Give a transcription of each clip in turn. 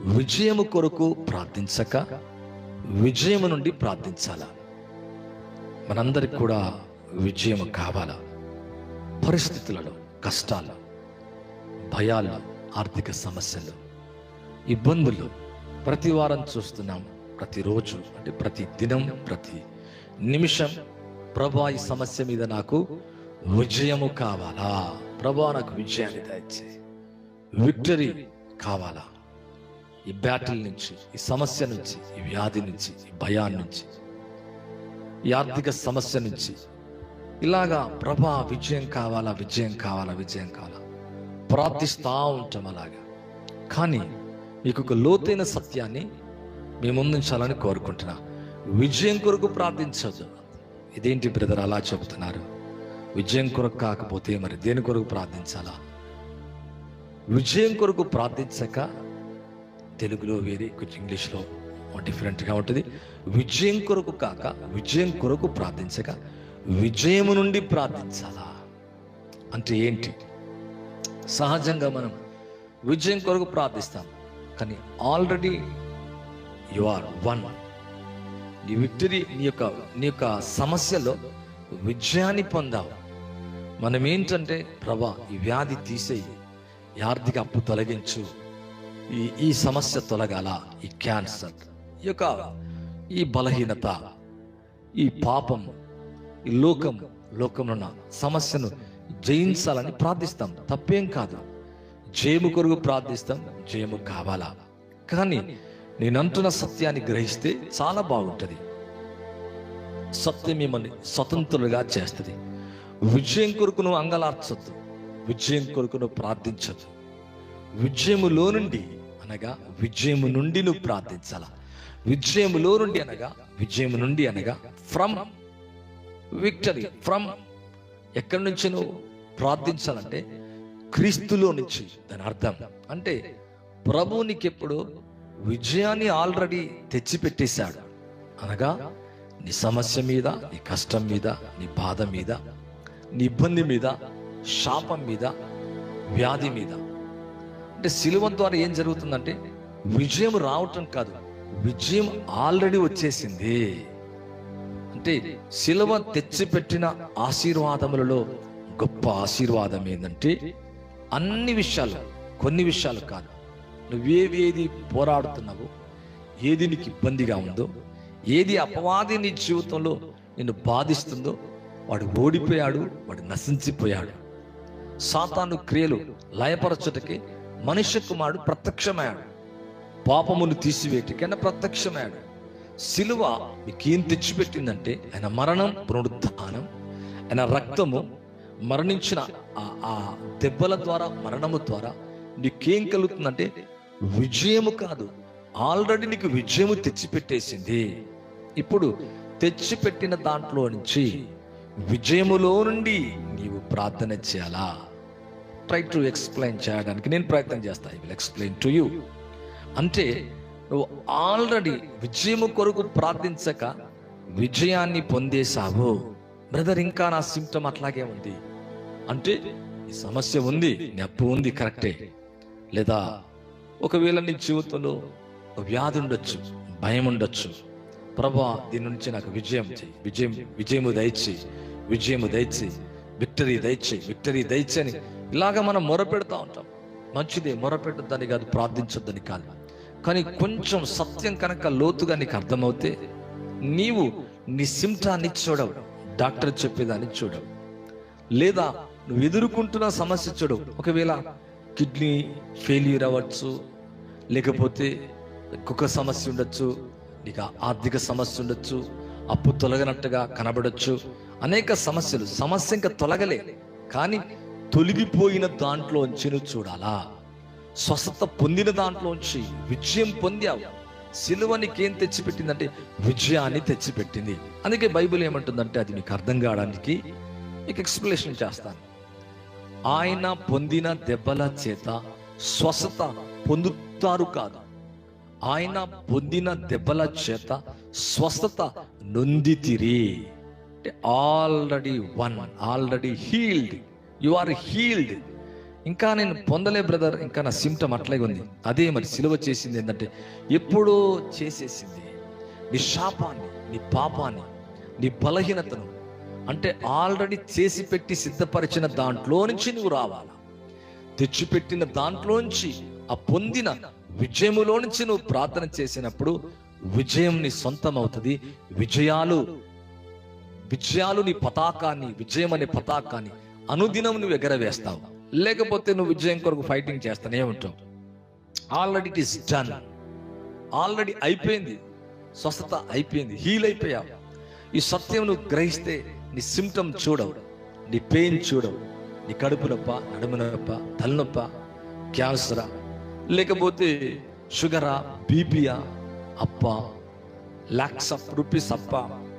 విజయము కొరకు ప్రార్థించక విజయము నుండి ప్రార్థించాలా. మనందరికి కూడా విజయం కావాలా. పరిస్థితులలో కష్టాలు భయాలు ఆర్థిక సమస్యలు ఇబ్బందులు ప్రతి వారం చూస్తున్నాం. ప్రతిరోజు అంటే ప్రతి దినం ప్రతి నిమిషం ప్రభా ఈ సమస్య మీద నాకు విజయము కావాలా? ప్రభా నాకు విజయాన్ని దయచే విక్టరీ కావాలా? ఈ బ్యాటిల్ నుంచి ఈ సమస్య నుంచి ఈ వ్యాధి నుంచి ఈ భయాన్ని నుంచి ఈ ఆర్థిక సమస్య నుంచి. ఇలాగా ప్రభా విజయం కావాలా విజయం కావాలా విజయం కావాలా? ప్రార్థిస్తూ ఉంటాం అలాగా. కానీ మీకు ఒక లోతైన సత్యాన్ని మీ ముందుంచాలని కోరుకుంటున్నా. విజయం కొరకు ప్రార్థించదు ఇదేంటి బ్రదర్ అలా చెబుతున్నారు? విజయం కొరకు కాకపోతే మరి దేని కొరకు ప్రార్థించాలా? విజయం కొరకు ప్రార్థించక తెలుగులో వేరే కొంచెం ఇంగ్లీష్లో డిఫరెంట్గా ఉంటుంది. విజయం కొరకు కాక విజయం కొరకు ప్రార్థించక విజయము నుండి ప్రార్థించాలా? అంటే ఏంటి? సహజంగా మనం విజయం కొరకు ప్రార్థిస్తాం కానీ ఆల్రెడీ యు ఆర్ వన్. నీ విక్టరీ నీ యొక్క నీ యొక్క సమస్యలో విజయాన్ని పొందావు. మనం ఏంటంటే ప్రభా ఈ వ్యాధి తీసేయి ఈ ఆర్థిక అప్పు తొలగించు. ఈ ఈ సమస్య తొలగాల ఈ క్యాన్సర్ ఈ యొక్క ఈ బలహీనత ఈ పాపం ఈ లోకం లోకంలో ఉన్న సమస్యను జయించాలని ప్రార్థిస్తాం. తప్పేం కాదు. జయము కొరకు ప్రార్థిస్తాం జయము కావాలా. కానీ నేనంటున్న సత్యాన్ని గ్రహిస్తే చాలా బాగుంటుంది. సత్యం మిమ్మల్ని స్వతంత్రులుగా చేస్తుంది. విజయం కొరకు నువ్వు అంగలార్చొద్దు. విజయం కొరకు నువ్వు ప్రార్థించద్దు. విజయములో నుండి అనగా విజయము నుండి నువ్వు ప్రార్థించాల. విజయములో నుండి అనగా విజయము నుండి అనగా ఫ్రమ్ విక్టరీ ఫ్రమ్ ఎక్కడి నుంచి నువ్వు ప్రార్థించాలంటే క్రీస్తులో నుంచి దాని అర్థం. అంటే ప్రభువు నీకెప్పుడు విజయాన్ని ఆల్రెడీ తెచ్చిపెట్టేశాడు. అనగా నీ సమస్య మీద నీ కష్టం మీద నీ బాధ మీద నీ ఇబ్బంది మీద శాపం మీద వ్యాధి మీద. అంటే సిలువ ద్వారా ఏం జరుగుతుందంటే విజయం రావటం కాదు విజయం ఆల్రెడీ వచ్చేసింది. అంటే సిలువ తెచ్చిపెట్టిన ఆశీర్వాదములలో గొప్ప ఆశీర్వాదం ఏంటంటే అన్ని విషయాలు కొన్ని విషయాలు కాదు. నువ్వేవేది పోరాడుతున్నావో ఏది నీకు ఇబ్బందిగా ఉందో ఏది అపవాది నీ జీవితంలో నిన్ను బాధిస్తుందో వాడు ఓడిపోయాడు వాడు నశించిపోయాడు. సాతాను క్రియలు లయపరచుటకి మనుష్య కుమారుడు ప్రత్యక్షమయ్యాడు. పాపమును తీసివేటికైనా ప్రత్యక్షమయ్యాడు. సిలువ మీకేం తెచ్చిపెట్టిందంటే ఆయన మరణం పునరుద్ధానం ఆయన రక్తము మరణించిన ఆ- ఆ దెబ్బల ద్వారా మరణము ద్వారా నీకేం కలుగుతుందంటే విజయము కాదు ఆల్రెడీ నీకు విజయము తెచ్చిపెట్టేసింది. ఇప్పుడు తెచ్చిపెట్టిన దాంట్లో నుంచి విజయములో నుండి నీవు ప్రార్థన చేయాలా? ట్రై టు ఎక్స్ప్లెయిన్ చేయడానికి నేను ప్రయత్నం చేస్తాను I will explain to you అంటే నువ్వు ఆల్రెడీ విజయము కొరకు ప్రార్థించక విజయాన్ని పొందేశావు. బ్రదర్ ఇంకా నా సిమ్టమ్ అట్లాగే ఉంది. అంటే ఈ సమస్య ఉంది నీ అప్పు ఉంది కరెక్టే లేదా ఒకవేళ నీ జీవితంలో వ్యాధి ఉండొచ్చు భయం ఉండొచ్చు. ప్రభా దీని నుంచి నాకు విజయం చేయి విజయం విజయము దయచి విజయము దయచి విక్టరీ దయచి విక్టరీ దయచి అని ఇలాగ మనం మొరపెడతా ఉంటాం. మంచిదే మొరపెట్టద్దని కాదు ప్రార్థించొద్దని కాదు. కానీ కొంచెం సత్యం కనుక లోతుగా నీకు అర్థమవుతే నీవు నీ సిమ్టాన్ని చూడవు డాక్టర్ చెప్పేదాన్ని చూడవు. లేదా నువ్వు ఎదుర్కొంటున్న సమస్య చూడవు. ఒకవేళ కిడ్నీ ఫెయిల్యూర్ అవ్వచ్చు లేకపోతే ఇంకొక సమస్య ఉండొచ్చు ఇక ఆర్థిక సమస్య ఉండొచ్చు అప్పు తొలగనట్టుగా కనబడొచ్చు. అనేక సమస్యలు సమస్య ఇంకా తొలగలే. కానీ తొలగిపోయిన దాంట్లోంచి నువ్వు చూడాలా? స్వస్థత పొందిన దాంట్లోంచి విజయం పొందావు. సిలువ నీకేం తెచ్చిపెట్టిందంటే విజయాన్ని తెచ్చిపెట్టింది. అందుకే బైబిల్ ఏమంటుందంటే అది మీకు అర్థం కావడానికి మీకు ఎక్స్ప్లెనేషన్ చేస్తాను. ఆయన పొందిన దెబ్బల చేత స్వస్థత పొందుతారు కాదు. ఆయన పొందిన దెబ్బల చేత స్వస్థత నొందితిరి. అంటే already won already healed. You are healed ఇంకా నేను పొందలే బ్రదర్ ఇంకా నా సిమ్టమ్ అట్లాగే ఉంది. అదే మరి సిలువ చేసింది ఏంటంటే ఎప్పుడో చేసేసింది. నీ శాపాన్ని నీ పాపాన్ని నీ బలహీనతను అంటే ఆల్రెడీ చేసి పెట్టి సిద్ధపరిచిన దాంట్లో నుంచి నువ్వు రావాలా? తెచ్చిపెట్టిన దాంట్లోంచి ఆ పొందిన విజయములో నుంచి నువ్వు ప్రార్థన చేసినప్పుడు విజయం నీ సొంతం అవుతుంది విజయాలు విజయాలు నీ పతాకాన్ని విజయం అనే పతాకాన్ని అనుదినం నువ్వు ఎగరవేస్తావు లేకపోతే నువ్వు విజయం కొరకు ఫైటింగ్ చేస్తానే ఉంటావు. Already it is done already అయిపోయింది. స్వస్థత అయిపోయింది. హీల్ అయిపోయావు. ఈ సత్యం నువ్వు గ్రహిస్తే నీ సిమ్టమ్ చూడవు. నీ పెయిన్ చూడవు. నీ కడుపు నొప్ప నడుము నొప్ప తలనొప్ప క్యాన్సరా లేకపోతే షుగరా బీపీయా అప్ప లాక్స్ ఆఫ్ రూపీస్ అప్ప.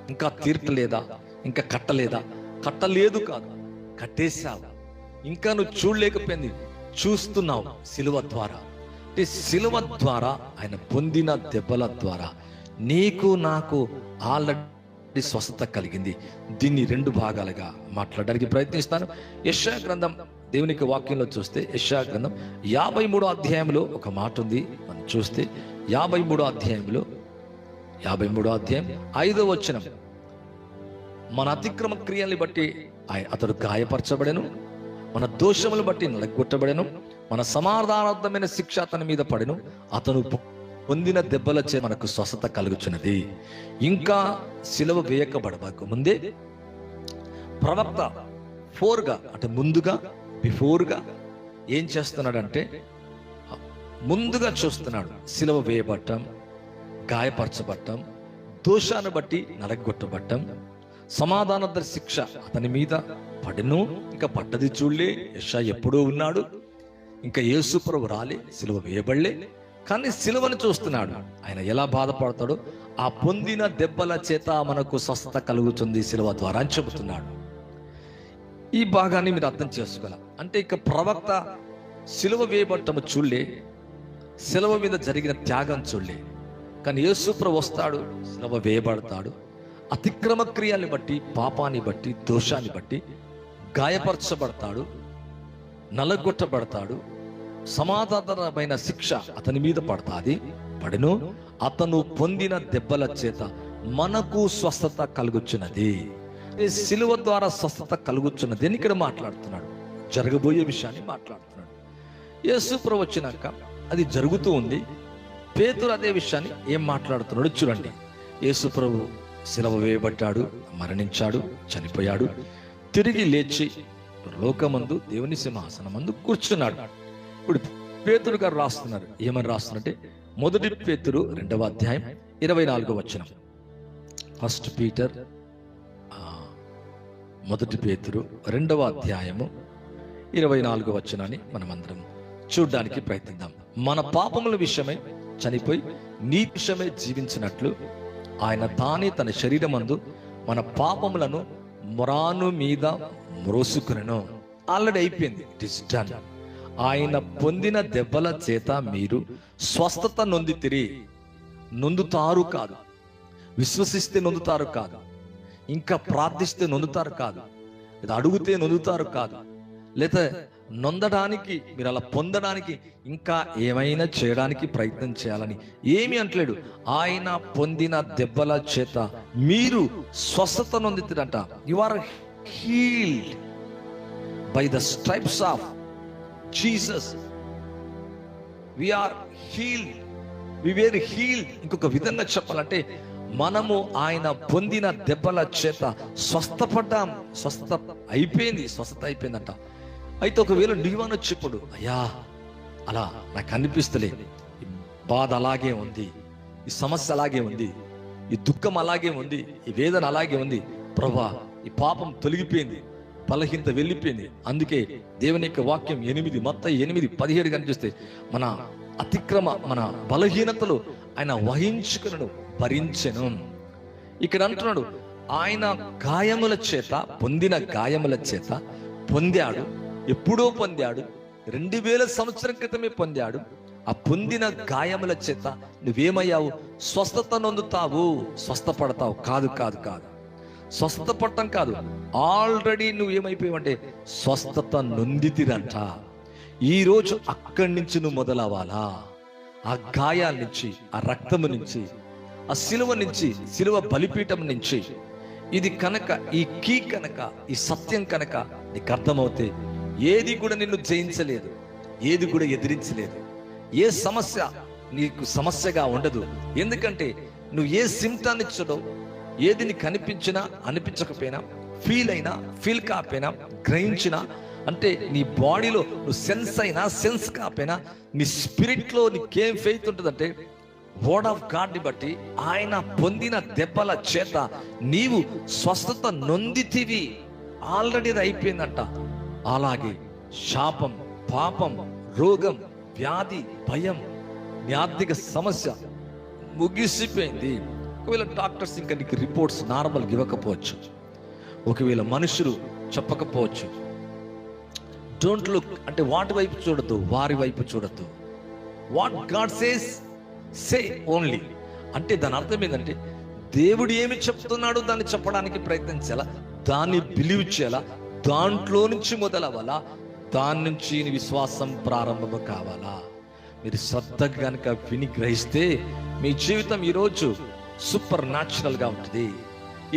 ఇంకా తీర్చలేదా? ఇంకా కట్టలేదా? కట్టలేదు కాదు. కట్టేశావు. ఇంకా నువ్వు చూడలేకపోయింది. చూస్తున్నావు సిలువ ద్వారా. అంటే సిలువ ద్వారా ఆయన పొందిన దెబ్బల ద్వారా. నీకు నాకు ఆల్రెడీ స్వస్థత కలిగింది. దీన్ని రెండు భాగాలుగా మాట్లాడడానికి ప్రయత్నిస్తాను. యశా గ్రంథం దేవునికి వాక్యంలో చూస్తే యశా గ్రంథం యాభై మూడో అధ్యాయంలో ఒక మాట ఉంది. మనం చూస్తే యాభై మూడో అధ్యాయంలో యాభై మూడో అధ్యాయం ఐదో వచనం. మన అతిక్రమ క్రియల్ని బట్టి అతడు గాయపరచబడెను. మన దోషములు బట్టి నలగొట్టబడెను. మన సమాధానార్థమైన శిక్ష అతని మీద పడెను. అతను పొందిన దెబ్బలచే మనకు స్వస్థత కలుగుచున్నది. ఇంకా సిలువ వేయకబడబకు ముందే ప్రవక్త ఫోర్గా అంటే ముందుగా బిఫోర్గా ఏం చేస్తున్నాడంటే ముందుగా చూస్తున్నాడు. సిలువ వేయబట్టం గాయపరచబట్టం దోషాన్ని బట్టి నలగొట్టబట్టం. సమాధాన శిక్ష. అతని మీద పడను ఇంకా పడ్డది చూడలే. యశ ఎప్పుడూ ఉన్నాడు. ఇంకా యేసుప్రభు రాలే సిలువ వేయబడలే. కానీ సిలువను చూస్తున్నాడు. ఆయన ఎలా బాధపడతాడో ఆ పొందిన దెబ్బల చేత మనకు స్వస్థత కలుగుతుంది సిలువ ద్వారా అని చెబుతున్నాడు. ఈ భాగాన్ని మీరు అర్థం చేసుకోగల అంటే ఇక ప్రవక్త సిలువ వేయబట్టము చూడలే సిలువ మీద జరిగిన త్యాగం చూడలే. కానీ యేసుప్ర వస్తాడు సిలువ వేయబడతాడు. అతిక్రమ క్రియల్ని బట్టి పాపాన్ని బట్టి దోషాన్ని బట్టి గాయపరచబడతాడు నలగొట్టబడతాడు. సమాధానమైన శిక్ష అతని మీద పడతాది. పడను అతను పొందిన దెబ్బల చేత మనకు స్వస్థత కలుగుచున్నది. శిలువ సిలువ ద్వారా స్వస్థత కలుగుచున్నది అని ఇక్కడ మాట్లాడుతున్నాడు. జరగబోయే విషయాన్ని మాట్లాడుతున్నాడు. యేసు వచ్చినాక అది జరుగుతూ ఉంది. పేతురు అదే విషయాన్ని ఏం మాట్లాడుతున్నాడు చూడండి. యేసు ప్రభు శిలవ వేయబడ్డాడు మరణించాడు చనిపోయాడు. తిరిగి లేచి లోకమందు దేవుని సింహాసనమందు కూర్చున్నాడు. ఇప్పుడు పేతురు గారు రాస్తున్నారు. ఏమని రాస్తున్నారంటే మొదటి పేతురు రెండవ అధ్యాయం ఇరవై నాలుగో వచనం. ఫస్ట్ పీటర్ మొదటి పేతురు రెండవ అధ్యాయము ఇరవై నాలుగో వచనాన్ని మనమందరం చూడడానికి ప్రయత్నిద్దాం. మన పాపముల విషయమై చనిపోయి నీ విషయమే జీవించినట్లు ఆయన తానే తన శరీరమందు మన పాపములను మొరాను మీద మ్రోసుకునను. ఆల్రెడీ అయిపోయింది. ఇట్ ఇస్ డన్ ఆయన పొందిన దెబ్బల చేత మీరు స్వస్థత నొందితిరి. నొందుతారు కాదు. విశ్వసిస్తే నొందుతారు కాదు. ఇంకా ప్రార్థిస్తే నొందుతారు కాదు. లేదా అడుగుతే నొందుతారు కాదు. లేదా నొందడానికి మీరు అలా పొందడానికి ఇంకా ఏమైనా చేయడానికి ప్రయత్నం చేయాలని. ఏమి అంటలేడు ఆయన పొందిన దెబ్బల చేత మీరు స్వస్థత నొందితుడంట you are healed by the stripes of Jesus are healed we were healed ఇంకొక విధంగా చెప్పాలంటే మనము ఆయన పొందిన దెబ్బల చేత స్వస్థపడ్డాం. స్వస్థత అయిపోయింది. స్వస్థత అయిపోయిందంట. అయితే ఒకవేళ నీవనొచ్చి ఇప్పుడు అయ్యా అలా నాకు అనిపిస్తలే. ఈ బాధ అలాగే ఉంది ఈ సమస్య అలాగే ఉంది ఈ దుఃఖం అలాగే ఉంది ఈ వేదన అలాగే ఉంది. ప్రభా ఈ పాపం తొలగిపోయింది బలహీనత వెళ్ళిపోయింది. అందుకే దేవుని యొక్క వాక్యం ఎనిమిది మొత్తం ఎనిమిది పదిహేడు కనిపిస్తే మన అతిక్రమ మన బలహీనతలు ఆయన వహించుకును భరించను. ఇక్కడ అంటున్నాడు ఆయన గాయముల చేత పొందిన గాయముల చేత పొందాడు. ఎప్పుడో పొందాడు. రెండు వేల సంవత్సరం క్రితమే పొందాడు. ఆ పొందిన గాయముల చేత నువ్వేమయ్యావు? స్వస్థత నొందుతావు. స్వస్థపడతావు. కాదు కాదు కాదు. స్వస్థత పడటం కాదు. ఆల్రెడీ నువ్వు ఏమైపోయావంటే స్వస్థత నొందితిరంట. ఈ రోజు అక్కడి నుంచి నువ్వు మొదలవ్వాలా? ఆ గాయాల నుంచి ఆ రక్తము నుంచి ఆ సిలువ నుంచి సిలువ బలిపీఠం నుంచి. ఇది కనుక ఈ కీ కనుక ఈ సత్యం కనుక నీకు అర్థమవుతే ఏది కూడా నిన్ను జయించలేదు ఏది కూడా ఎదిరించలేదు. ఏ సమస్య నీకు సమస్యగా ఉండదు. ఎందుకంటే నువ్వు ఏ సిమ్టాన్ని చూడవు ఏది నీకు కనిపించినా అనిపించకపోయినా ఫీల్ అయినా ఫీల్ కాకపోయినా గ్రహించినా అంటే నీ బాడీలో నువ్వు సెన్స్ అయినా సెన్స్ కాకపోయినా నీ స్పిరిట్లో నీకేం ఫెయిత్ ఉంటుందంటే వర్డ్ ఆఫ్ గాడ్ని బట్టి ఆయన పొందిన దెబ్బల చేత నీవు స్వస్థత నొందితివి. ఆల్రెడీ అది అయిపోయిందంట. అలాగే శాపం పాపం రోగం వ్యాధి భయం నీ ఆర్థిక సమస్య ముగిసిపోయింది. ఒకవేళ డాక్టర్స్ ఇంకా నీకు రిపోర్ట్స్ నార్మల్ ఇవ్వకపోవచ్చు. ఒకవేళ మనుషులు చెప్పకపోవచ్చు. డోంట్ లుక్ అంటే వాటి వైపు చూడద్దు వారి వైపు చూడద్దు. What God says say only అంటే దాని అర్థం ఏంటంటే దేవుడు ఏమి చెప్తున్నాడో దాన్ని చెప్పడానికి ప్రయత్నించాలా దాన్ని బిలీవ్ చేయాలా దాంట్లో నుంచి మొదలవ్వాలా? దాని నుంచి నీ విశ్వాసం ప్రారంభం కావాలా? మీరు శ్రద్ధగా కనుక విని గ్రహిస్తే మీ జీవితం ఈరోజు సూపర్ న్యాచురల్గా ఉంటుంది.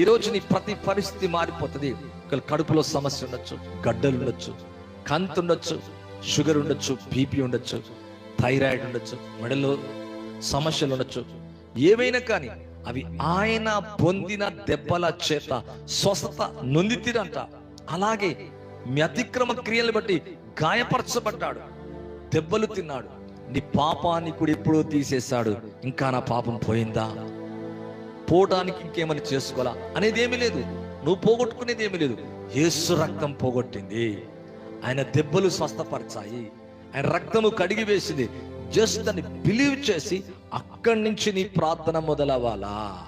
ఈరోజు నీ ప్రతి పరిస్థితి మారిపోతుంది. ఒకవేళ కడుపులో సమస్య ఉండొచ్చు గడ్డలు ఉండొచ్చు కంత్ ఉండొచ్చు షుగర్ ఉండొచ్చు బీపీ ఉండొచ్చు థైరాయిడ్ ఉండొచ్చు మెడలో సమస్యలు ఉండొచ్చు. ఏవైనా కానీ అవి ఆయన పొందిన దెబ్బల చేత స్వస్థత నొందితిరంట. అలాగే మీ అతిక్రమ క్రియలు బట్టి గాయపరచబడ్డాడు. దెబ్బలు తిన్నాడు. నీ పాపాన్ని కూడా ఎప్పుడో తీసేశాడు. ఇంకా నా పాపం పోయిందా? పోవడానికి ఇంకేమని చేసుకోవాలా? అనేది ఏమీ లేదు. నువ్వు పోగొట్టుకునేది ఏమీ లేదు. యేసు రక్తం పోగొట్టింది. ఆయన దెబ్బలు స్వస్థపరచాయి. ఆయన రక్తము కడిగి వేసింది జస్ట్ దాన్ని బిలీవ్ చేసి అక్కడి నుంచి నీ ప్రార్థన మొదలవ్వాలా?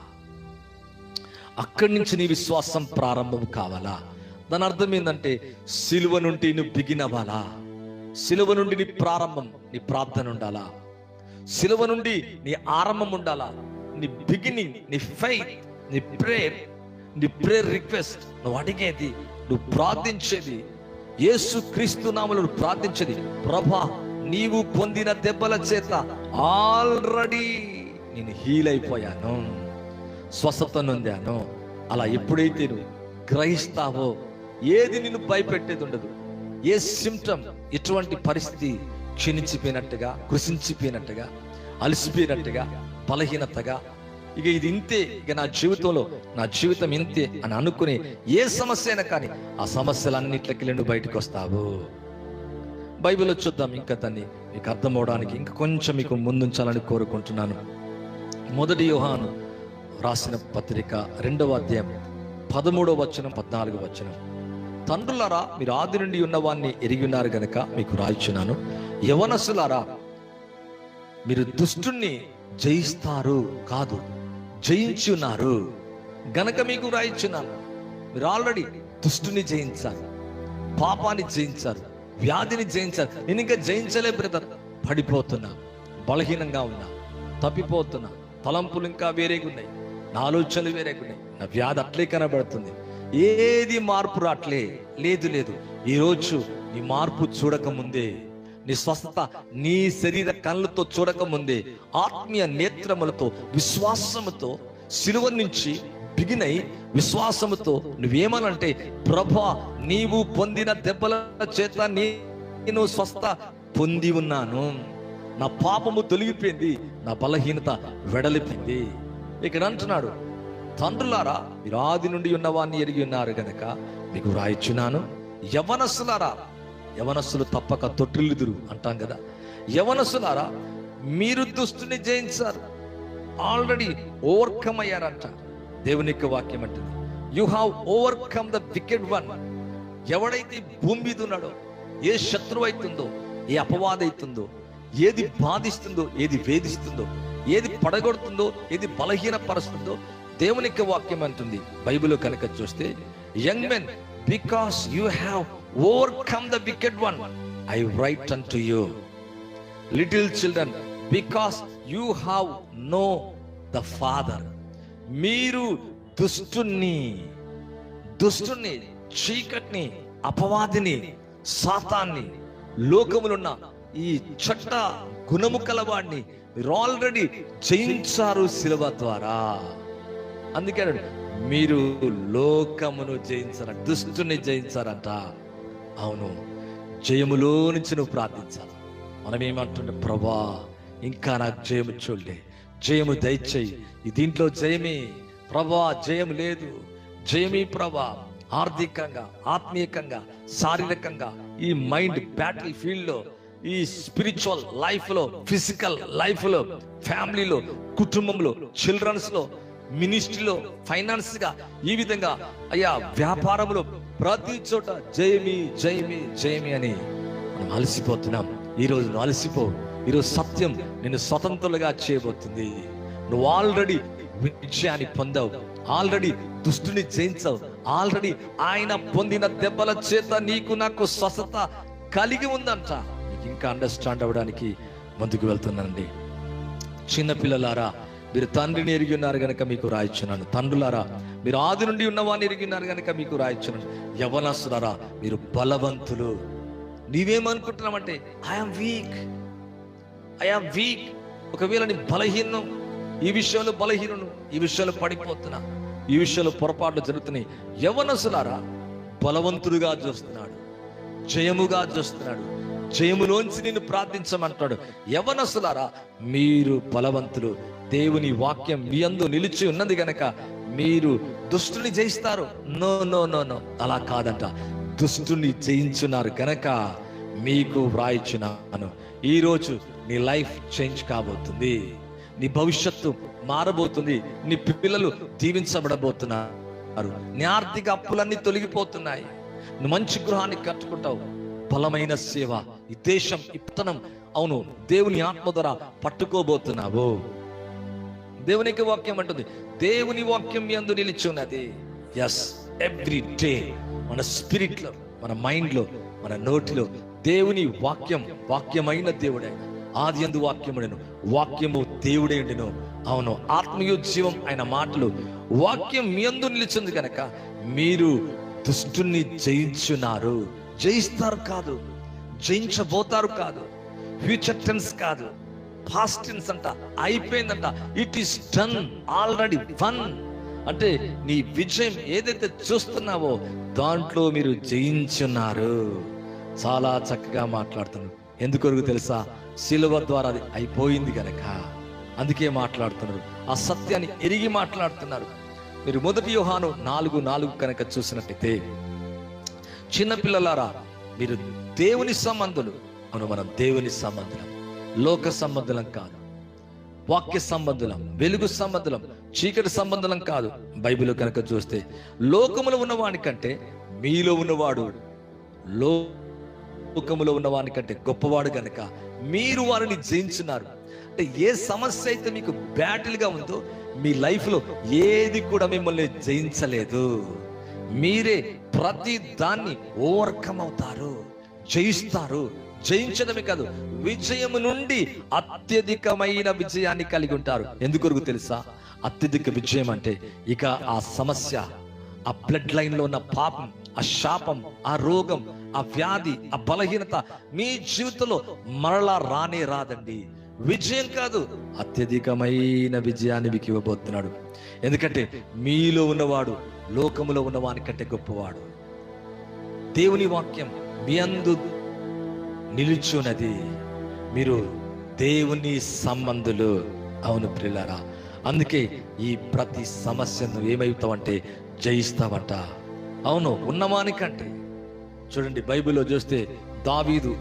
అక్కడి నుంచి నీ విశ్వాసం ప్రారంభం కావాలా? దాని అర్థం ఏంటంటే సిలువ నుండి నువ్వు బిగిన్ అవ్వాలా? సిలువ నుండి నీ ప్రారంభం నీ ప్రార్థన ఉండాలా? సిలువ నుండి నీ ఆరంభం ఉండాలా? నీ బిగినింగ్ నీ ఫైత్ నీ ప్రేయర్ నీ ప్రేయర్ రిక్వెస్ట్ నువ్వు అడిగేది నువ్వు ప్రార్థించేది యేసు క్రీస్తు నామలు ప్రార్థించేది ప్రభా నీవు పొందిన దెబ్బల చేత ఆల్రెడీ నేను హీల్ అయిపోయాను స్వస్థత నొందాను. అలా ఎప్పుడైతే నువ్వు గ్రహిస్తావో ఏది నిన్ను భయపెట్టేది ఉండదు. ఏ సిమ్టమ్ ఎటువంటి పరిస్థితి క్షీణించిపోయినట్టుగా కృషించిపోయినట్టుగా అలసిపోయినట్టుగా బలహీనతగా ఇక ఇది ఇంతే ఇక నా జీవితంలో నా జీవితం ఇంతే అని అనుకుని ఏ సమస్య అయినా కానీ ఆ సమస్యలన్నిట్లకి నువ్వు బయటకు వస్తావు. బైబిల్లో చూద్దాం ఇంకా దాన్ని మీకు అర్థం అవడానికి ఇంకా కొంచెం మీకు ముందుంచాలని కోరుకుంటున్నాను. మొదటి యోహాను రాసిన పత్రిక రెండవ అధ్యాయం పదమూడవ వచనం పద్నాలుగు వచనం. తండ్రులారా మీరు ఆది నుండి ఉన్నవాన్ని ఎరిగి ఉన్నారు గనక మీకు రాయిచున్నాను యవనసులారా మీరు దుష్టుణ్ణి జయిస్తారు కాదు జయించి ఉన్నారు గనక మీకు రాయిచున్నాను మీరు ఆల్రెడీ దుష్టుని జయించారు పాపాన్ని జయించారు వ్యాధిని జయించారు. నేను ఇంకా జయించలే బ్రదర్. పడిపోతున్నా బలహీనంగా ఉన్నా తప్పిపోతున్నా తలంపులు ఇంకా వేరేగా ఉన్నాయి నా ఆలోచనలు వేరేగా ఉన్నాయి నా వ్యాధి అట్లే కనబడుతుంది. ఏది మార్పు రాట్లే? లేదు లేదు. ఈరోజు నీ మార్పు చూడక ముందే నీ స్వస్థత నీ శరీర కళ్ళతో చూడక ముందే ఆత్మీయ నేత్రములతో విశ్వాసముతో సిలువ నుంచి బిగినై విశ్వాసముతో నువ్వేమనంటే ప్రభా నీవు పొందిన దెబ్బల చేత నేను స్వస్థ పొంది ఉన్నాను. నా పాపము తొలగిపోయింది నా బలహీనత వెడలిపోయింది ఇక్కడ అంటున్నాడు తండ్రులారా మీరు ఆది నుండి ఉన్నవాన్ని ఎరిగి ఉన్నారు గనక మీకు రాయిచున్నాను యవనస్సులారా యవనస్సులు తప్పక తొట్టిల్లుదురు అంటాం కదా. యవనస్సులారా మీరు దుస్తుని జయించారు. ఆల్రెడీ ఓవర్కమ్ అయ్యారంట దేవుని యొక్క వాక్యం అంటుంది. You have overcome the wicked one ఎవడైతే భూమి మీద ఉన్నాడో ఏ శత్రువు అవుతుందో ఏ అపవాదైతుందో అవుతుందో ఏది బాధిస్తుందో ఏది వేధిస్తుందో ఏది పడగొడుతుందో ఏది బలహీనపరుస్తుందో దేవునికి వాక్యం అంటుంది. బైబిల్ కనుక చూస్తే young men because you have overcome the wicked one I write unto you little children because you have know the father మీరు దుష్టుని దుష్టుని చీకటిని అపవాదిని సాతాన్ని లోకములున్న ఈ చట్ట గుణము కలవాడిని మీరు ఆల్రెడీ జయించారు శిలువ ద్వారా. అందుకే మీరు లోకమును జయించార దుష్టుని జయించారంట. అవును జయములో నుంచి నువ్వు ప్రార్థించాలి. మనం ఏమంటుండే ప్రభా ఇంకా నాకు జయము చూడండి. జయము దయచేయి. ఈ దీంట్లో జయమే. ప్రభా జయం లేదు. జయమీ ప్రభా. ఆర్థికంగా ఆత్మీయకంగా శారీరకంగా ఈ మైండ్ బ్యాటిల్ ఫీల్డ్లో ఈ స్పిరిచువల్ లైఫ్లో ఫిజికల్ లైఫ్లో ఫ్యామిలీలో కుటుంబంలో చిల్డ్రన్స్లో మినిస్ట్రీలో ఫైనాన్స్గా ఈ విధంగా అయ్యా వ్యాపారంలో ప్రతి చోట జయమి జయమి జయమి అని మనం అలసిపోతున్నాం. ఈ రోజు నువ్వు అలసిపో. ఈరోజు సత్యం నిన్ను స్వతంత్రులుగా చేయబోతుంది. నువ్వు ఆల్రెడీ విజయాన్ని పొందావు. ఆల్రెడీ దుష్టుని జయించావు. ఆల్రెడీ ఆయన పొందిన దెబ్బల చేత నీకు నాకు స్వస్థత కలిగి ఉందంట. నీకు ఇంకా అండర్స్టాండ్ అవ్వడానికి ముందుకు వెళ్తున్నానండి. చిన్నపిల్లలారా మీరు తండ్రిని ఎరిగి ఉన్నారు కనుక మీకు రాయించున్నాను తండ్రులారా మీరు ఆది నుండి ఉన్నవాన్ని ఎరిగి ఉన్నారు కనుక మీకు రాయించున్నాను యవనస్తులారా మీరు బలవంతులు. నీవేమనుకుంటున్నామంటే ఐఎమ్ వీక్ ఐఎమ్ వీక్ ఒకవేళ నీ బలహీనం ఈ విషయంలో బలహీనను ఈ విషయంలో పడిపోతున్నా ఈ విషయంలో పొరపాట్లు జరుగుతున్నాయి. యవనసులారా బలవంతుడుగా చూస్తున్నాడు జయముగా చూస్తున్నాడు. జయములోంచి నిన్ను ప్రార్థించమంటాడు. యవనసులారా మీరు బలవంతులు. దేవుని వాక్యం మీ అందు నిలిచి ఉన్నది గనక మీరు దుష్టుని జయిస్తారు. No no no no. అలా కాదంట. దుష్టుని జయించున్నారు గనక మీకు వ్రాయిచున్నాను. ఈరోజు నీ లైఫ్ చేంజ్ కాబోతుంది. నీ భవిష్యత్తు మారబోతుంది. నీ పిల్లలు దీవించబడబోతున్నారు. నీ ఆర్థిక అప్పులన్నీ తొలగిపోతున్నాయి. నువ్వు మంచి గృహాన్ని కట్టుకుంటావు. బలమైన సేవ ఈ దేశం ఈ పతనం అవును దేవుని ఆత్మ ద్వారా పట్టుకోబోతున్నావు. దేవునికి వాక్యం అంటుంది. దేవుని వాక్యం ఎందు నిలిచున్నది. ఎస్ ఎవ్రీ డే మన స్పిరిట్లో మన మైండ్లో మన నోటిలో దేవుని వాక్యం వాక్యమైన దేవుడే ఆది ఎందు వాక్యముడెను. వాక్యము దేవుడే ఉండెను. అవును ఆత్మీయ ఆయన మాటలు వాక్యం మీ అందు నిలిచింది కనుక మీరు దుష్టుని జయించున్నారు. జయిస్తారు కాదు. జయించబోతారు కాదు. ఫ్యూచర్ టెన్స్ కాదు. పాస్ట్ టెన్స్ అంట అయిపోయిందంట. It is done already won అంటే నీ విజయం ఏదైతే చూస్తున్నావో దాంట్లో మీరు జయించున్నారు. చాలా చక్కగా మాట్లాడుతున్నారు. ఎందుకొరకు తెలుసా? శిలువ ద్వారా అది అయిపోయింది కనుక అందుకే మాట్లాడుతున్నారు. ఆ సత్యాన్ని ఎరిగి మాట్లాడుతున్నారు. మీరు మొదటి వ్యూహాను నాలుగు నాలుగు కనుక చూసినట్టయితే చిన్నపిల్లలారా మీరు దేవుని సంబంధులు. మనం మనం దేవుని సంబంధులం. లోక సంబంధులం కాదు. వాక్య సంబంధులం వెలుగు సంబంధులం చీకటి సంబంధులం కాదు. బైబిల్ కనుక చూస్తే లోకములో ఉన్నవానికంటే మీలో ఉన్నవాడు లోకములో ఉన్నవానికంటే గొప్పవాడు కనుక మీరు వారిని జయించున్నారు అంటే ఏ సమస్య అయితే మీకు బ్యాటిల్గా ఉందో మీ లైఫ్లో ఏది కూడా మిమ్మల్ని జయించలేదు. మీరే ప్రతి దాన్ని ఓవర్కమ్ అవుతారు. జయిస్తారు. జయించడమే కాదు విజయము నుండి అత్యధికమైన విజయాన్ని కలిగి ఉంటారు. ఎందుకొరకు తెలుసా? అత్యధిక విజయం అంటే ఇక ఆ సమస్య ఆ బ్లడ్ లైన్లో ఉన్న పాపం ఆ శాపం ఆ రోగం ఆ వ్యాధి ఆ బలహీనత మీ జీవితంలో మరలా రానే రాదండి. విజయం కాదు అత్యధికమైన విజయాన్ని మీకు ఇవ్వబోతున్నాడు. ఎందుకంటే మీలో ఉన్నవాడు లోకములో ఉన్నవాని కంటే గొప్పవాడు. దేవుని వాక్యం మీ అందు నిలుచున్నది మీరు దేవుని సంబంధులు. అవును ప్రిల్లరా అందుకే ఈ ప్రతి సమస్యను ఏమవుతావంటే జయిస్తావంట. అవును ఉన్నవానికంటే. చూడండి బైబిల్లో చూస్తే దావీదు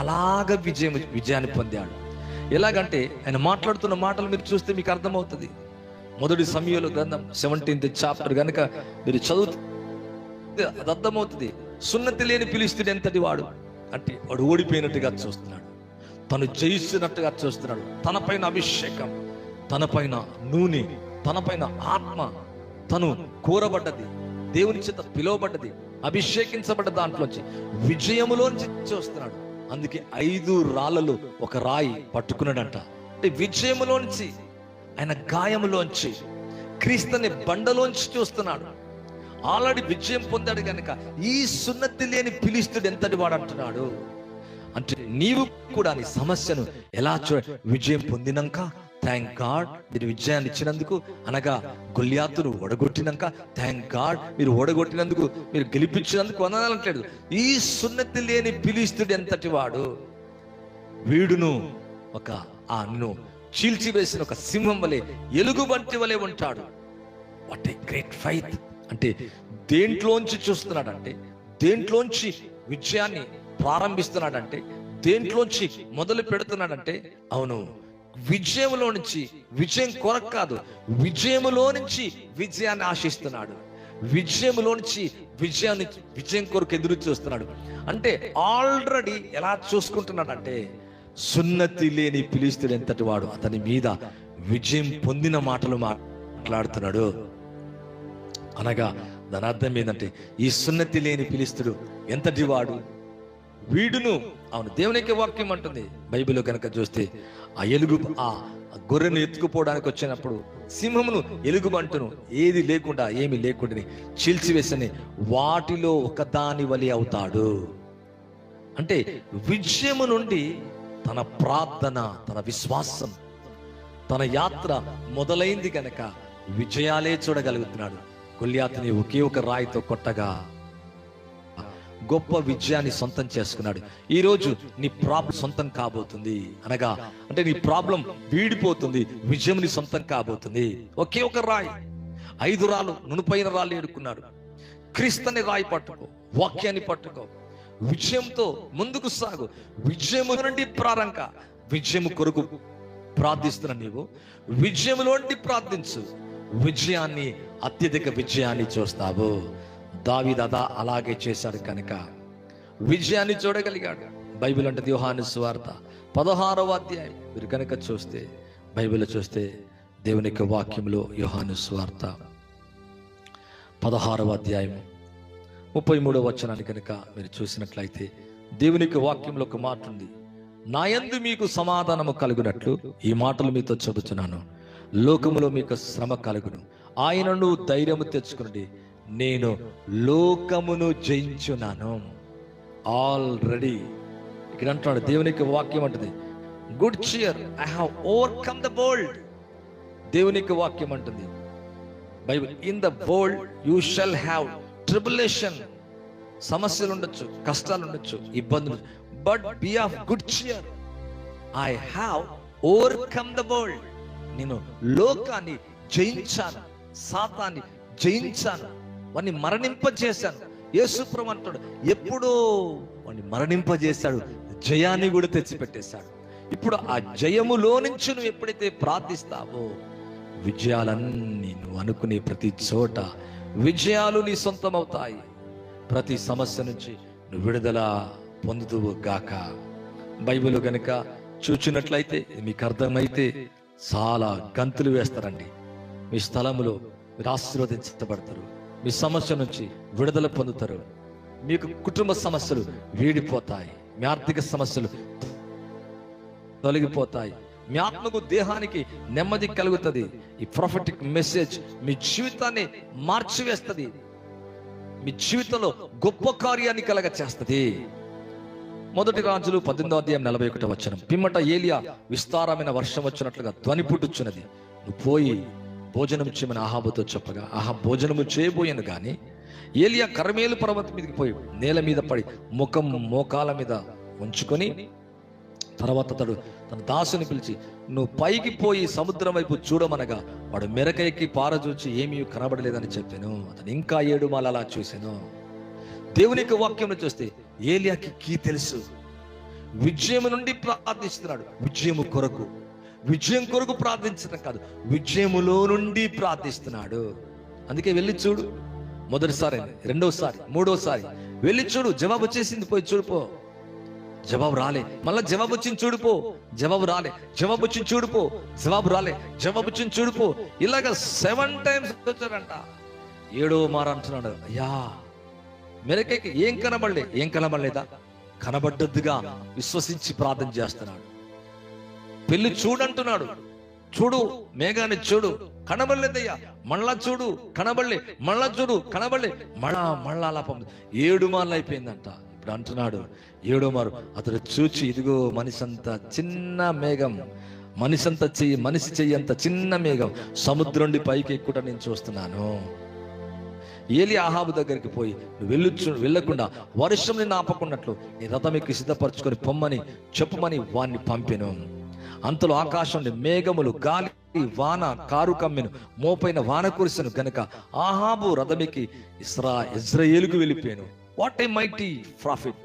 అలాగ విజయం విజయాన్ని పొందాడు. ఎలాగంటే ఆయన మాట్లాడుతున్న మాటలు మీరు చూస్తే మీకు అర్థమవుతుంది. మొదటి సమయంలో గ్రంథం సెవెంటీన్త్ చాప్టర్ కనుక మీరు చదువు అది అర్థమవుతుంది సున్నతి లేని పిలిస్తుడు ఎంతటి వాడు? అంటే వాడు ఓడిపోయినట్టుగా చూస్తున్నాడు. తను జయిస్తున్నట్టుగా చూస్తున్నాడు. తన పైన అభిషేకం తనపైన నూనె తన పైన ఆత్మ. తను కూరబడ్డది దేవుని చేత పిలువబడ్డది అభిషేకించబడ్డ దాంట్లోంచి విజయములోంచి చూస్తున్నాడు. అందుకే ఐదు రాళ్ళలు ఒక రాయి పట్టుకున్నాడంట. అంటే విజయములోంచి ఆయన గాయములోంచి క్రీస్తుని బండలోంచి చూస్తున్నాడు. ఆల్రెడీ విజయం పొందాడు కనుక ఈ సున్నతి లేని పిలిస్తుడు ఎంతటి వాడు అంటున్నాడు? అంటే నీవు కూడా నీ సమస్యను ఎలా చూడ విజయం పొందినాక థ్యాంక్ గాడ్ మీరు విజయాన్ని ఇచ్చినందుకు అనగా గొల్యాతును ఒడగొట్టినాక థ్యాంక్ గాడ్ మీరు ఓడగొట్టినందుకు మీరు గెలిపించినందుకు వందనాలంటాడు ఈ సున్నతి లేని పిలిస్తుడు ఎంతటి వాడు? వీడును ఒక ఆ నిన్ను చీల్చివేసిన ఒక సింహం వలె ఎలుగు వంటి వలె ఉంటాడు. వాట్ ఏ గ్రేట్ ఫైత్ అంటే దేంట్లోంచి చూస్తున్నాడంటే దేంట్లోంచి విజయాన్ని ప్రారంభిస్తున్నాడంటే దేంట్లోంచి మొదలు పెడుతున్నాడంటే అవును విజయములో నుంచి విజయం కొరకు కాదు విజయములో నుంచి విజయాన్ని ఆశిస్తున్నాడు. విజయములో నుంచి విజయాన్ని విజయం కొరకు ఎదురు చూస్తున్నాడు. అంటే ఆల్రెడీ ఎలా చూసుకుంటున్నాడంటే సున్నతి లేని పిలిస్తుడు ఎంతటి వాడు? అతని మీద విజయం పొందిన మాటలు మాట్లాడుతున్నాడు. అనగా దాని అర్థం ఏంటంటే ఈ సున్నతి లేని పిలిస్తుడు ఎంతటి వాడు? వీడును. అవును దేవునికి వాక్యం అంటుంది. బైబిల్లో కనుక చూస్తే ఆ ఎలుగు ఆ గొర్రెను ఎత్తుకుపోవడానికి వచ్చినప్పుడు సింహమును ఎలుగుబంటును ఏది లేకుండా ఏమి లేకుండా చీల్చివేసని వాటిలో ఒక దాని వలి అవుతాడు. అంటే విజయము నుండి తన ప్రార్థన తన విశ్వాసం తన యాత్ర మొదలైంది కనుక విజయాలే చూడగలుగుతున్నాడు. గొల్యాతుని ఒకే ఒక రాయితో కొట్టగా గొప్ప విజయాన్ని సొంతం చేసుకున్నాడు. ఈ రోజు నీ ప్రాబ్లం సొంతం కాబోతుంది. అనగా అంటే నీ ప్రాబ్లం వీడిపోతుంది. విజయం నీ సొంతం కాబోతుంది. ఒకే ఒక రాయి. ఐదు రాళ్ళు నునుపైన రాళ్ళు ఏడుకున్నాడు. క్రీస్తుని రాయి పట్టుకో వాక్యాన్ని పట్టుకో. విజయంతో ముందుకు సాగు. విజయము నుండి ప్రారంభ. విజయము కొరకు ప్రార్థిస్తున్న నీవు. విజయములోండి ప్రార్థించు. విజయాన్ని అత్యధిక విజయాన్ని చూస్తావు. దావిదాదా అలాగే చేశాడు కనుక విజయాన్ని చూడగలిగాడు. బైబిల్ అంటే యోహాను స్వార్త పదహారవ అధ్యాయం. మీరు కనుక చూస్తే బైబిల్ చూస్తే దేవుని యొక్క వాక్యంలో యోహాను స్వార్త పదహారవ అధ్యాయం ముప్పై మూడవ వచనాన్ని కనుక మీరు చూసినట్లయితే దేవుని యొక్క వాక్యంలో ఒక మాట ఉంది. నాయందు మీకు సమాధానము కలిగినట్లు ఈ మాటలు మీతో చెబుతున్నాను. లోకములో మీకు శ్రమ కలుగును. ఆయనను ధైర్యము తెచ్చుకునండి. నేను లోకమును జయించున్నాను. ఆల్రెడీ ఇక్కడ అంటున్నాడు దేవునికి వాక్యం అంటుంది. Good cheer I have overcome the world దేవునికి వాక్యం అంటుంది. Bible in the world you shall have tribulation సమస్యలు ఉండొచ్చు కష్టాలు ఉండొచ్చు ఇబ్బందులు but be of good cheer I have overcome the world నేను లోకాన్ని జయించాను సాతాన్ని జయించాను వాడిని మరణింపజేశాను. యేసుప్రభు అంటాడు ఎప్పుడో వాడిని మరణింపజేశాడు జయాన్ని కూడా తెచ్చిపెట్టేశాడు. ఇప్పుడు ఆ జయములో నుంచి నువ్వు ఎప్పుడైతే ప్రార్థిస్తావో విజయాలన్నీ నువ్వు అనుకునే ప్రతి చోట విజయాలు నీ సొంతమవుతాయి. ప్రతి సమస్య నుంచి నువ్వు విడుదల పొందుతువు గాక. బైబిల్ గనుక చూచినట్లయితే మీకు అర్థమైతే చాలా గంతులు వేస్తారండి. మీ స్థలములో మీరు ఆశీర్వదించబడతారు. మీ సమస్య నుంచి విడుదల పొందుతారు. మీకు కుటుంబ సమస్యలు వీడిపోతాయి. మీ ఆర్థిక సమస్యలు తొలగిపోతాయి. మీ ఆత్మకు దేహానికి నెమ్మది కలుగుతుంది. ఈ ప్రొఫెటిక్ మెసేజ్ మీ జీవితాన్ని మార్చివేస్తుంది. మీ జీవితంలో గొప్ప కార్యాన్ని కలగ చేస్తుంది మొదటి రాజులు పద్దెనిమిదో అధ్యాయం నలభై ఒకటో వచ్చిన పిమ్మట ఏలియా విస్తారమైన వర్షం వచ్చినట్లుగా ధ్వని పుట్టుచున్నది. నువ్వు పోయి భోజనం చేయమని ఆహాబుతో చెప్పగా ఆహా భోజనము చేయబోయాను కానీ ఏలియా కర్మేలు పర్వతం మీదకి పోయి నేల మీద పడి ముఖం మోకాల మీద ఉంచుకొని తర్వాత అతడు తన దాసుని పిలిచి నువ్వు పైకి పోయి సముద్రం వైపు చూడమనగా వాడు మెరకైకి పారచూచి ఏమీ కనబడలేదని చెప్పాను. అతను ఇంకా ఏడు మాల అలా చూశాను. దేవుని వాక్యం చూస్తే ఏలియాకి కీ తెలుసు? విజయము నుండి ప్రార్థిస్తున్నాడు. విజయము కొరకు. విజయం కొరకు ప్రార్థించడం కాదు. విజయములో నుండి ప్రార్థిస్తున్నాడు. అందుకే వెళ్ళి చూడు. మొదటిసారి రెండోసారి మూడోసారి. వెళ్ళి చూడు. జవాబు వచ్చేసింది. పోయి చూడుపో జవాబు రాలే. మళ్ళా జవాబు వచ్చింది చూడుపో జవాబు రాలే. జవాబు వచ్చింది చూడుపో జవాబు రాలే. జవాబు వచ్చింది చూడుపో ఇలాగ సెవెన్ టైమ్స్ వచ్చారంట ఏడో మార అంటున్నాడు. అయ్యా మెరకైకి ఏం కనబడలే? ఏం కనబడలేదా? కనబడ్డద్దుగా విశ్వసించి ప్రార్థన చేస్తున్నాడు. పెళ్ళి చూడంటున్నాడు. చూడు మేఘాన్ని చూడు. కనబడలేదయ్యా. మళ్ళా చూడు కనబడలే. మళ్ళా చూడు కనబడలే. మళ్ళా మళ్ళా అలా పంపి. ఏడు మార్లు అయిపోయిందంట. ఇప్పుడు అంటున్నాడు ఏడో మారు. అతడు చూచి ఇదిగో మనిషంత చిన్న మేఘం. మనిషంత చెయ్యి మనిషి చెయ్యి అంత చిన్న మేఘం. సముద్రం నుండి పైకి ఎక్కుట నేను చూస్తున్నాను. ఏలి ఆహాబు దగ్గరికి పోయి నువ్వు వెళ్ళొచ్చు వెళ్ళకుండా వర్షం నిన్ను ఆపకున్నట్లు నీ రథమికి సిద్ధపరచుకొని పొమ్మని చెప్పుమని వాణ్ణి పంపెను. అంతలో ఆకాశంలో మేఘములు గాలి వాన కారు కమ్మెను మోపైన వాన కురిసెను గనుక ఆహాబు రథమికి ఇస్రా ఇజ్రాయేలుకు వెళ్ళిపోయాను. వాట్ ఏ మైటీ ప్రాఫిట్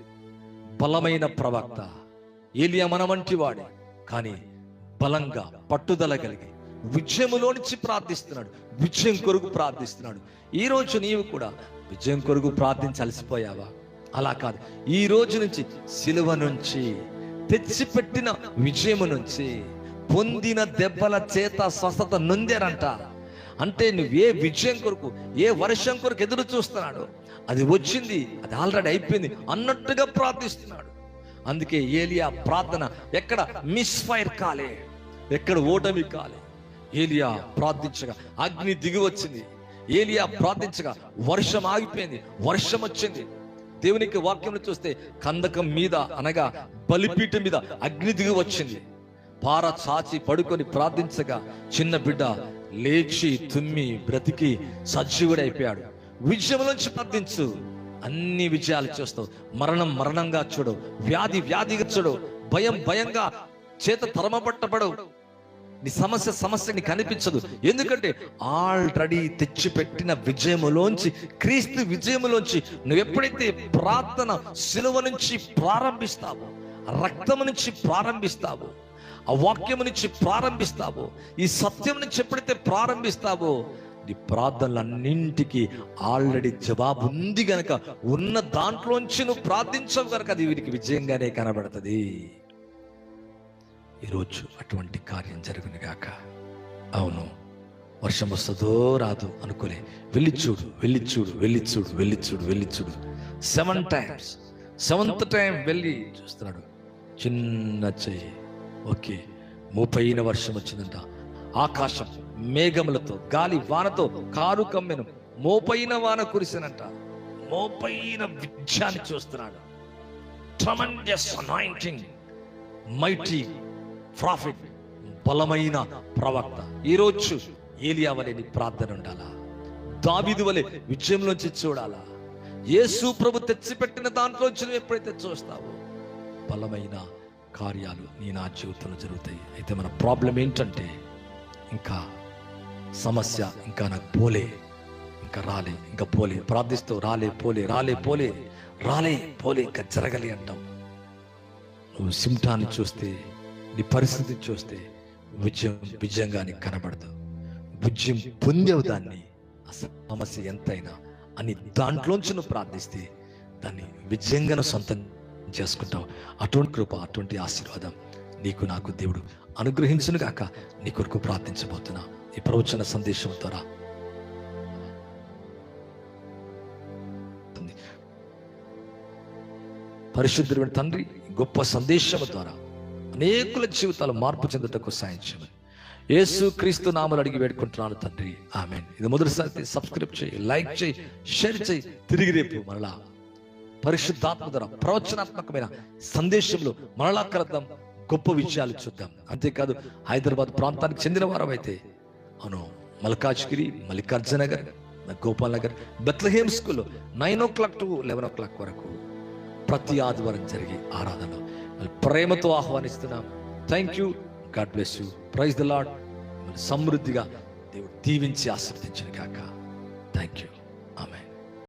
బలమైన ప్రవక్త. ఏలియా మనమంటి వాడే కానీ బలంగా పట్టుదల కలిగి. విజయములో నుంచి ప్రార్థిస్తున్నాడు. విజయం కొరకు ప్రార్థిస్తున్నాడు. ఈ రోజు నీవు కూడా విజయం కొరకు ప్రార్థించలసిపోయావా? అలా కాదు. ఈ రోజు నుంచి సిలువ నుంచి తెచ్చిపెట్టిన విజయము నుంచి పొందిన దెబ్బల చేత స్వస్థత నొందారంట. అంటే నువ్వు ఏ విజయం కొరకు ఏ వర్షం కొరకు ఎదురు చూస్తున్నాడు అది వచ్చింది అది ఆల్రెడీ అయిపోయింది అన్నట్టుగా ప్రార్థిస్తున్నాడు. అందుకే ఏలియా ప్రార్థన ఎక్కడ మిస్ ఫైర్ కాలే ఎక్కడ ఓటమి కాలే ఏలియా ప్రార్థించగా. అగ్ని దిగి వచ్చింది. ఏలియా ప్రార్థించగా. వర్షం ఆగిపోయింది. వర్షం వచ్చింది. దేవునికి వాక్యం చూస్తే కందకం మీద అనగా బలిపీఠం మీద అగ్ని దిగి వచ్చింది. పార చాచి పడుకొని ప్రార్థించగా చిన్న బిడ్డ లేచి తుమ్మి బ్రతికి సజీవుడైపోయాడు. విజయంలోంచి ప్రార్థించు. అన్ని విజయాలు చూస్తావు. మరణం మరణంగా చూడు. వ్యాధి వ్యాధిగా చూడు. భయం భయంగా చేత తరమబట్టబడవు. నీ సమస్య సమస్య నీకు కనిపించదు ఎందుకంటే ఆల్రెడీ తెచ్చిపెట్టిన విజయములోంచి క్రీస్తు విజయములోంచి నువ్వు ఎప్పుడైతే ప్రార్థన సిలువ నుంచి ప్రారంభిస్తావో రక్తము నుంచి ప్రారంభిస్తావో ఆ వాక్యము నుంచి ప్రారంభిస్తావో ఈ సత్యం నుంచి ఎప్పుడైతే ప్రారంభిస్తావో నీ ప్రార్థనలన్నింటికి ఆల్రెడీ జవాబు ఉంది గనక ఉన్న దాంట్లోంచి నువ్వు ప్రార్థించవు గనక అది వీరికి విజయంగానే కనబడుతుంది. ఈరోజు అటువంటి కార్యం జరుగును గాక. అవును వర్షం వస్తుందో రాదు అనుకోలే. వెళ్ళి చూడు వెళ్ళి చూడు వెళ్ళి చూడు వెళ్ళి చూడు వెళ్ళి చూడు. సెవెన్ టైమ్స్ సెవెంత్ టైం వెళ్ళి చూస్తున్నాడు. చిన్న చెయ్యి. ఓకే ముప్పైన వర్షం వచ్చిందంట. ఆకాశం మేఘములతో గాలి వానతో కారు కమ్మెను మోపైన వాన కురిసినంట. మోపైన విద్యాన్ని చూస్తున్నాడు. ట్రమండస్ అనాయింటింగ్ మైటీ ప్రాఫిట్ బలమైన ప్రవక్త. ఈరోజు ఏలియా వలె నీ ప్రార్థన ఉండాలా? దాబిదు వలె విజయంలోంచి చూడాలా? యేసు ప్రభు తెచ్చిపెట్టిన దాంట్లోంచి నువ్వు ఎప్పుడైతే చూస్తావో బలమైన కార్యాలు నీ నా జీవితంలో జరుగుతాయి. అయితే మన ప్రాబ్లం ఏంటంటే ఇంకా సమస్య ఇంకా నాకు పోలే ఇంకా రాలే ఇంకా పోలే ప్రార్థిస్తూ రాలే పోలే రాలే పోలే రాలే పోలే ఇంకా జరగలే అంటాం నువ్వు సిమ్టాన్ని చూస్తే నీ పరిస్థితిని చూస్తే విజయం విజయంగా నీకు కనబడదు. విజయం పొందేవు దాన్ని. సమస్య ఎంతైనా అని దాంట్లోంచి నువ్వు ప్రార్థిస్తే దాన్ని విజయంగా సొంతం చేసుకుంటావు. అటువంటి కృప అటువంటి ఆశీర్వాదం నీకు నాకు దేవుడు అనుగ్రహించును గాక. నీ కొరకు ప్రార్థించబోతున్నా. ఈ ప్రవచన సందేశం ద్వారా పరిశుద్ధుడైన తండ్రి గొప్ప సందేశము ద్వారా అనేకుల జీవితాలు మార్పు చెందుటకు సాయం చేయమని యేసు క్రీస్తు నామలు అడిగి పెట్టుకుంటున్నాను తండ్రి. ఆమె ఇది మొదటిసారి సబ్స్క్రైబ్ చేయి లైక్ చేయి షేర్ చేయి. తిరిగి రేపు మరలా పరిశుద్ధాత్మ ద్వారా ప్రవచనాత్మకమైన సందేశంలో మరలా కలుద్దాం గొప్ప విషయాలు చూద్దాం. అంతేకాదు హైదరాబాద్ ప్రాంతానికి చెందిన వారం అయితే అవును మల్కాజ్గిరి మల్లికార్జున నగర్ గోపాల్ నగర్ బెత్లహేమ్ స్కూల్లో nine o'clock to eleven o'clock వరకు ప్రతి ఆదివారం జరిగే ఆరాధన ప్రేమతో ఆహ్వానిస్తున్నాం. Thank you God bless you praise the Lord సమృద్ధిగా దేవుడు దీవించి ఆశీర్వదించిన కాక థ్యాంక్ యూ